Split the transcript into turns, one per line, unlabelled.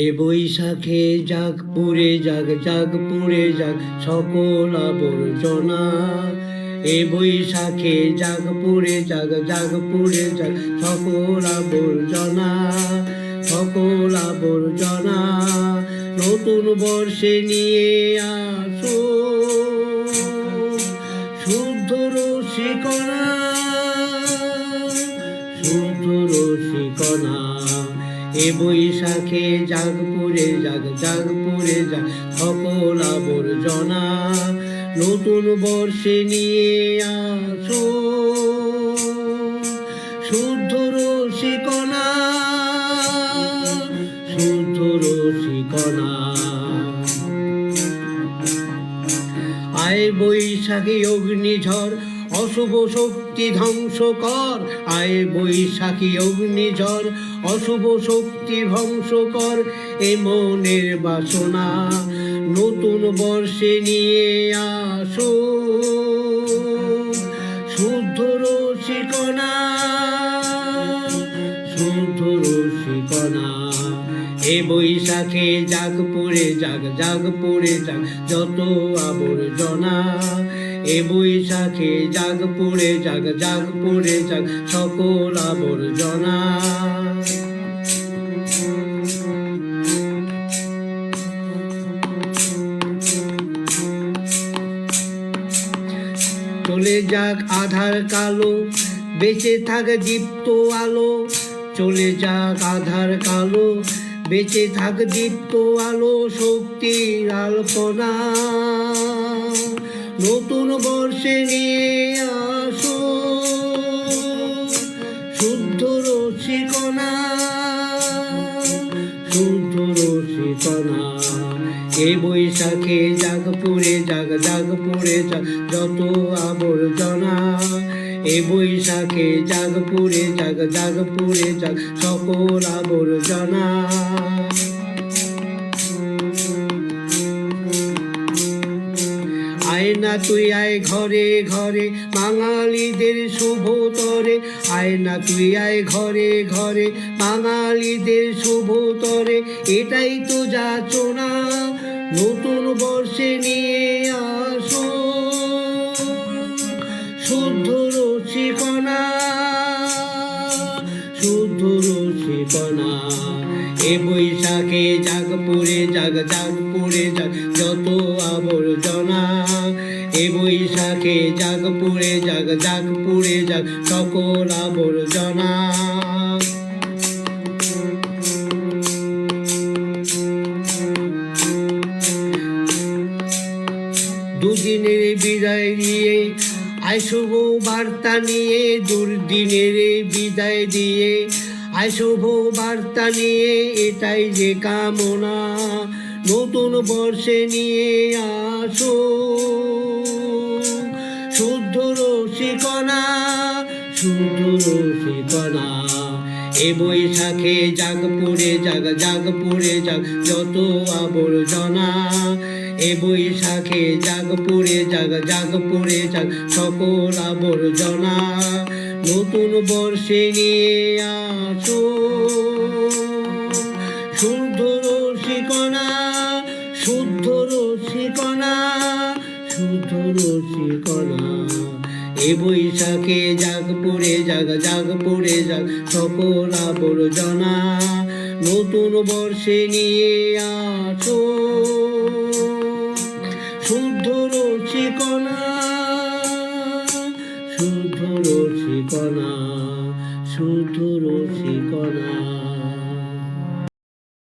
এ বৈশাখে যাক, পুরে যাক যাক, পুরে যাক, সকল আবর্জনা। এ বৈশাখে যাক, পুরে যাক যাক, পুরে যাক, সকল আবর্জনা সকল আবর্জনা। নতুন বর্ষে নিয়ে আসো, শুদ্ধ রসিকনা শুদ্ধ এ বৈশাখে জাগপুরে জাগ জাগপুরে জাগ সকল আবর্জনা নতুন বর্ষে নিয়ে আসো। শুদ্ধ রসিকনা শুদ্ধ রসিকনা। আয় বৈশাখী অগ্নিঝড় অশুভ শক্তি ধ্বংস কর, আয় বৈশাখী অগ্নিঝড় অশুভ শক্তি ধ্বংস কর, এ মনের বাসনা। নতুন বর্ষে নিয়ে আসো। শুদ্ধ রসিকনা শুদ্ধ রসিকনা। এ বৈশাখে জাগ পড়ে জাগ জাগ পড়ে জাগ, যত আবর্জনা। এ বৈশাখে জাগ পড়ে জাগ জাগ পড়ে জাগ, সকল আবর্জনা। চলে যাক আধার কালো, বেঁচে থাক দীপ্ত আলো। চলে যাক আধার কালো বেঁচে থাক দীপ্ত আলো শক্তির আলপনা। নতুন বর্ষে নিয়ে আসো, শুদ্ধ রসিকনা। শুদ্ধ রসিকনা, এ বৈশাখে জাগ পুরে জাগ জাগ পুরে যত আবর্জনা। এ বৈশাখে জাগ পুরে জাগ সকল আবর্জনা। আয় না তুই, আয় ঘরে ঘরে, বাঙালিদের শুভ তরে। আয় না তুই, আয় ঘরে ঘরে, বাঙালিদের শুভ তরে। এটাই তো যাচনা নতুন বর্ষে নিয়ে এ বৈশাখে জাগ পড়ে জাগ জাগ পড়ে জাগ, যত আবর্জনা। এ বৈশাখে জাগ পড়ে জাগ জাগ পড়ে জাগ, সকল আবর্জনা। দুদিনের বিদায় নিয়ে আয় শুভ বার্তা নিয়ে দুর্দিনের বিদায় দিয়ে আয় শুভ বার্তা নিয়ে এটাই যে কামনা, নতুন বর্ষে নিয়ে আসো। শুদ্ধ রসিকনা শুদ্ধ রসিকনা, এ বৈশাখে জাগ পড়ে জাগ জাগ পড়ে জাগ, যত আবর্জনা, এ বৈশাখে জাগ পড়ে জাগ জাগ পড়ে জাগ, সকল আবর্জনা। নতুন বর্ষে নিয়ে আসো। শুদ্ধ রসিকনা শুদ্ধ রসিকনা শুদ্ধ রসিকনা এ বৈশাখে জাগ পড়ে জাগ জাগ পড়ে জাগ, সকল আবর্জনা নতুন বর্ষে নিয়ে আসো। শুদ্ধ রসিকনা শুদ্ধ রসিকনা শুধু রসিকনা।